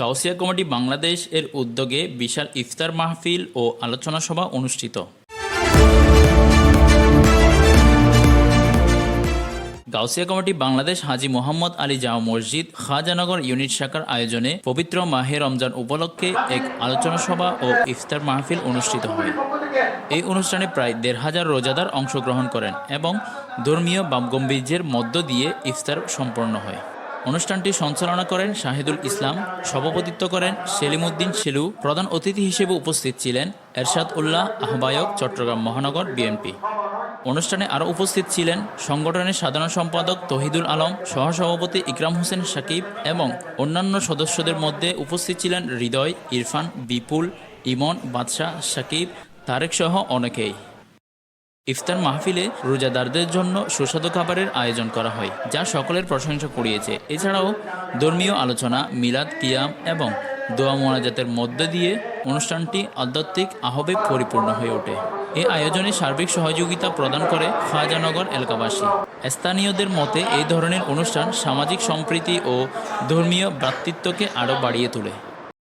Gausia committee Bangladesh এর উদ্যোগে বিশাল ইফতার মাহফিল ও আলোচনা সভা অনুষ্ঠিত। গাউসিয়া কমিটি বাংলাদেশ হাজি মোহাম্মদ আলী জামা মসজিদ খাজানগর ইউনিট শাখার আয়োজনে পবিত্র মাহে রমজান উপলক্ষে এক আলোচনা সভা ও ইফতার মাহফিল অনুষ্ঠিত হয়। এই অনুষ্ঠানে প্রায় দেড় হাজার রোজাদার অংশগ্রহণ করেন এবং ধর্মীয় বামগম্ভীর্যের মধ্য দিয়ে ইফতার সম্পন্ন হয়। অনুষ্ঠানটি সঞ্চালনা করেন শাহিদুল ইসলাম, সভাপতিত্ব করেন সেলিম উদ্দিন সেলু প্রধান অতিথি হিসেবে উপস্থিত ছিলেন এরশাদ উল্লাহ, আহ্বায়ক, চট্টগ্রাম মহানগর বিএনপি। অনুষ্ঠানে আরও উপস্থিত ছিলেন সংগঠনের সাধারণ সম্পাদক তহিদুল আলম, সহসভাপতি ইকরাম হোসেন সাকিব এবং অন্যান্য সদস্যদের মধ্যে উপস্থিত ছিলেন হৃদয়, ইরফান, বিপুল, ইমন, বাদশাহ, সাকিব, তারেক সহ অনেকেই। ইফতার মাহফিলে রোজাদারদের জন্য সুস্বাদু খাবারের আয়োজন করা হয়, যা সকলের প্রশংসা কুড়িয়েছে। এছাড়াও ধর্মীয় আলোচনা, মিলাদ, কিয়াম এবং দোয়া মোনাজাতের মধ্য দিয়ে অনুষ্ঠানটি আধ্যাত্মিক আহ্বে পরিপূর্ণ হয়ে ওঠে। এই আয়োজনে সার্বিক সহযোগিতা প্রদান করে খাজানগর এলাকাবাসী। স্থানীয়দের মতে, এই ধরনের অনুষ্ঠান সামাজিক সম্প্রীতি ও ধর্মীয় ভ্রাতৃত্বকে আরও বাড়িয়ে তোলে।